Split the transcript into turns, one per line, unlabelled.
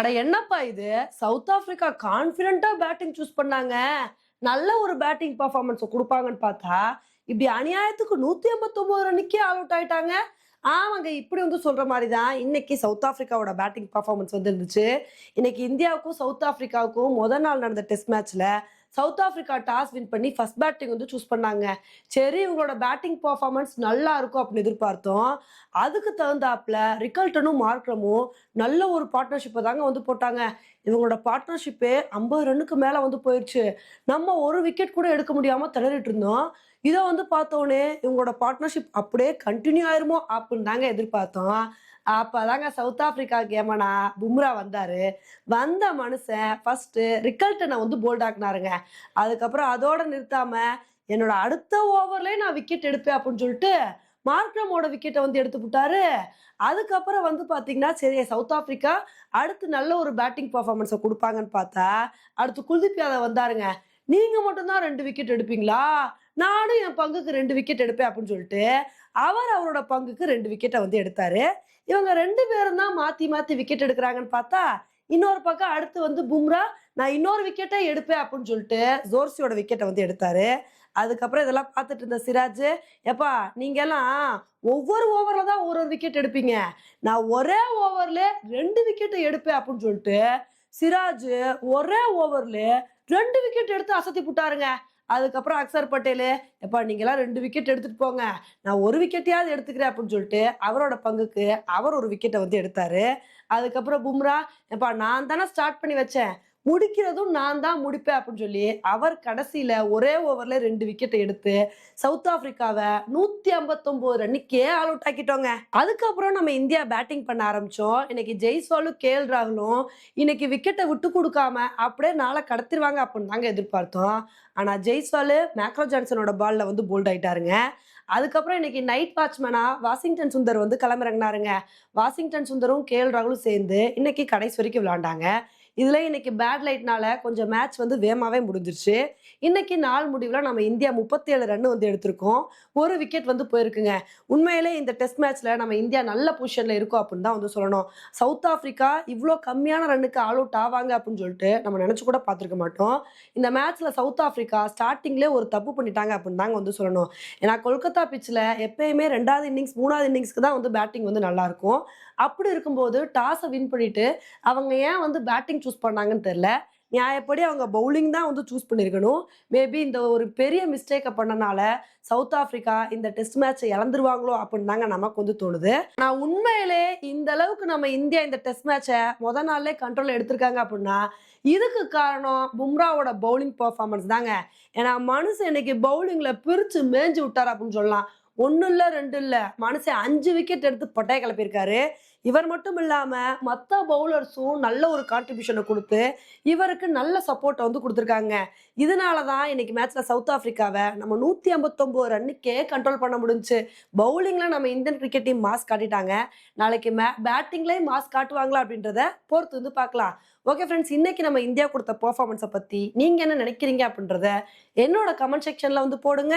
அட என்னப்பா இது? சவுத் ஆப்பிரிக்கா கான்பிடண்டா பேட்டிங் சூஸ் பண்ணாங்க. நல்ல ஒரு பேட்டிங் பர்ஃபார்மன்ஸ் கொடுப்பாங்கன்னு பார்த்தா இப்படி அநியாயத்துக்கு நூத்தி ஐம்பத்தி ரன்னுக்கே ஆல் அவுட் ஆயிட்டாங்க. ஆமாங்க இப்படி வந்து சொல்ற மாதிரி தான் இன்னைக்கு சவுத் ஆப்பிரிக்காவோட பேட்டிங் பர்ஃபார்மன்ஸ் வந்து இருந்துச்சு இன்னைக்கு இந்தியாவுக்கும் சவுத் ஆப்பிரிக்காவுக்கும் முதல் நாள் நடந்த டெஸ்ட் மேட்ச்ல சவுத் ஆஃப்ரிக்கா டாஸ் வின் பண்ணி ஃபர்ஸ்ட் பேட்டிங் வந்து சூஸ் பண்ணாங்க. சரி இவங்களோட பேட்டிங் பர்ஃபார்மன்ஸ் நல்லா இருக்கும் அப்படின்னு எதிர்பார்த்தோம். அதுக்கு தகுந்தாப்புல ரிகல்டனும் மார்க்ரமும் நல்ல ஒரு பார்ட்னர்ஷிப்பை தாங்க வந்து போட்டாங்க. இவங்களோட பார்ட்னர்ஷிப்பே ஐம்பது ரன்னுக்கு மேலே வந்து போயிடுச்சு நம்ம ஒரு விக்கெட் கூட எடுக்க முடியாமல் திணறிட்டு இருந்தோம். இதை வந்து பார்த்தோன்னே இவங்களோட பார்ட்னர்ஷிப் அப்படியே கண்டினியூ ஆயிருமோ அப்படின்னு தாங்க எதிர்பார்த்தோம். அப்பதாங்க சவுத் ஆப்பிரிக்கா கேமனா பும்ரா வந்தாரு. வந்த மனுஷன் ஃபர்ஸ்ட் ரிக்கல்டனை வந்து போல்ட் ஆக்குனாருங்க. அதுக்கப்புறம் அதோட நிறுத்தாம என்னோட அடுத்த ஓவர்லயே நான் விக்கெட் எடுப்பேன் அப்படின்னு சொல்லிட்டு மார்க்ரமோட விக்கெட்டை வந்து எடுத்து விட்டாரு அதுக்கப்புறம் வந்து பாத்தீங்கன்னா சரி சவுத் ஆப்பிரிக்கா அடுத்து நல்ல ஒரு பேட்டிங் பர்ஃபார்மன்ஸை கொடுப்பாங்கன்னு பார்த்தா அடுத்து குல்தீப் யாதவ் வந்தாருங்க. நீங்க மட்டும்தான் ரெண்டு விக்கெட் எடுப்பீங்களா? நானும் என் பங்குக்கு ரெண்டு விக்கெட் எடுப்பேன் அப்படின்னு சொல்லிட்டு அவர் அவரோட பங்குக்கு ரெண்டு விக்கெட்டை வந்து எடுத்தாரு. இவங்க ரெண்டு பேரும் தான் மாத்தி மாத்தி விக்கெட் எடுக்கிறாங்கன்னு பார்த்தா இன்னொரு பக்கம் அடுத்து வந்து பும்ரா நான் இன்னொரு விக்கெட்டை எடுப்பேன் அப்படின்னு சொல்லிட்டு ஜோர்சியோட விக்கெட்டை வந்து எடுத்தாரு. அதுக்கப்புறம் இதெல்லாம் பார்த்துட்டு இருந்த சிராஜ் எப்பா நீங்க எல்லாம் ஒவ்வொரு ஓவர்ல தான் ஒரு ஒரு விக்கெட் எடுப்பீங்க. நான் ஒரே ஓவர்ல ரெண்டு விக்கெட்டை எடுப்பேன் அப்படின்னு சொல்லிட்டு சிராஜ் ஒரே ஓவர்ல ரெண்டு விக்கெட் எடுத்து அசத்தி போட்டாருங்க. அதுக்கப்புறம் அக்சர் பட்டேலு எப்பா நீங்களாம் ரெண்டு விக்கெட் எடுத்துட்டு போங்க. நான் ஒரு விக்கெட்டையாவது எடுத்துக்கிறேன் அப்படின்னு சொல்லிட்டு அவரோட பங்குக்கு அவர் ஒரு விக்கெட்டை வந்து எடுத்தாரு. அதுக்கப்புறம் பும்ரா எப்பா நான் தானே ஸ்டார்ட் பண்ணி வச்சேன். முடிக்கிறதும் நான் தான் முடிப்பேன் அப்படின்னு சொல்லி அவர் கடைசியில் ஒரே ஓவரில் ரெண்டு விக்கெட்டை எடுத்து சவுத் ஆப்பிரிக்காவை நூற்றி ஐம்பத்தொம்போது ரன்னுக்கே ஆல் அவுட் ஆக்கிட்டோங்க. அதுக்கப்புறம் நம்ம இந்தியா பேட்டிங் பண்ண ஆரம்பிச்சோம். இன்னைக்கு ஜெய்ஸ்வாலும் கே எல் ராகுலும் இன்னைக்கு விக்கெட்டை விட்டு கொடுக்காம அப்படியே நாளை கடத்திடுவாங்க அப்படின்னு தாங்க எதிர்பார்த்தோம். ஆனால் ஜெய்ஸ்வால் மேக்ரோ ஜான்சனோட பாலில் வந்து போல்ட் ஆகிட்டாருங்க அதுக்கப்புறம் இன்னைக்கு நைட் வாட்ச்மேனா வாஷிங்டன் சுந்தர் வந்து கிளம்பிறங்கினாருங்க வாஷிங்டன் சுந்தரும் கே எல் ராகுலும் சேர்ந்து இன்னைக்கு கடைசி வரைக்கும் விளாண்டாங்க இதில் இன்னைக்கு பேட் லைட்னால கொஞ்சம் மேட்ச் வந்து வேகமாகவே முடிஞ்சிருச்சு. இன்னைக்கு நாள் முடிவில் நம்ம இந்தியா முப்பத்தி ஏழு ரன் வந்து எடுத்திருக்கோம். ஒரு விக்கெட் வந்து போயிருக்குங்க. உண்மையிலே இந்த டெஸ்ட் மேட்ச்ல நம்ம இந்தியா நல்ல பொசிஷனில் இருக்கோம் அப்படின்னு தான் வந்து சொல்லணும். சவுத் ஆஃப்ரிக்கா இவ்வளோ கம்மியான ரன்னுக்கு ஆல் அவுட் ஆவாங்க அப்படின்னு சொல்லிட்டு நம்ம நினச்சி கூட பார்த்துருக்க மாட்டோம். இந்த மேட்ச்ல சவுத் ஆஃப்ரிக்கா ஸ்டார்டிங்லேயே ஒரு தப்பு பண்ணிட்டாங்க அப்படின்னு தாங்க வந்து சொல்லணும். ஏன்னா கொல்கத்தா பிச்சில் எப்பயுமே ரெண்டாவது இன்னிங்ஸ் மூணாவது இன்னிங்ஸ்க்கு தான் வந்து பேட்டிங் வந்து நல்லாயிருக்கும் அப்படி இருக்கும்போது டாஸை வின் பண்ணிட்டு அவங்க ஏன் வந்து பேட்டிங் சூஸ் பண்ணாங்கன்னு தெரில நியாயப்படி அவங்க பவுலிங் தான் வந்து சூஸ் பண்ணியிருக்கணும் மேபி இந்த ஒரு பெரிய மிஸ்டேக்கை பண்ணனால சவுத் ஆஃப்ரிக்கா இந்த டெஸ்ட் மேட்சை இழந்துருவாங்களோ அப்படின்னு தாங்க நமக்கு வந்து தோணுது. நான் உண்மையிலே இந்த அளவுக்கு நம்ம இந்தியா இந்த டெஸ்ட் மேட்சை முத நாள்லே கண்ட்ரோல் எடுத்திருக்காங்க அப்படின்னா இதுக்கு காரணம் பும்ராவோட பவுலிங் பர்ஃபார்மன்ஸ் தாங்க. ஏன்னா மனுஷன் இன்னைக்கு பவுலிங்கில் பிரித்து மேஞ்சு விட்டார் அப்படின்னு சொல்லலாம். ஒன்றும் இல்லை ரெண்டு இல்லை மனுஷன் அஞ்சு விக்கெட் எடுத்து பட்டையை கிளப்பியிருக்காரு. இவர் மட்டும் இல்லாமல் மற்ற பவுலர்ஸும் நல்ல ஒரு கான்ட்ரிபியூஷனை கொடுத்து இவருக்கு நல்ல சப்போர்ட்டை வந்து கொடுத்துருக்காங்க. இதனால தான் இன்னைக்கு மேட்ச்சில் சவுத் ஆஃப்ரிக்காவை நம்ம நூற்றி ஐம்பத்தொம்போது ரன்னுக்கே கண்ட்ரோல் பண்ண முடிஞ்சுச்சு பவுலிங்கில் நம்ம இந்தியன் கிரிக்கெட் டீம் மாஸ் காட்டிட்டாங்க. நாளைக்கு மே பேட்டிங்லேயும் மாஸ் காட்டுவாங்களா அப்படின்றத பொறுத்து வந்து பார்க்கலாம். ஓகே ஃப்ரெண்ட்ஸ் இன்னைக்கு நம்ம இந்தியா கொடுத்த பர்ஃபார்மன்ஸை பற்றி நீங்கள் என்ன நினைக்கிறீங்க அப்படின்றத என்னோட கமெண்ட் செக்ஷனில் வந்து போடுங்க.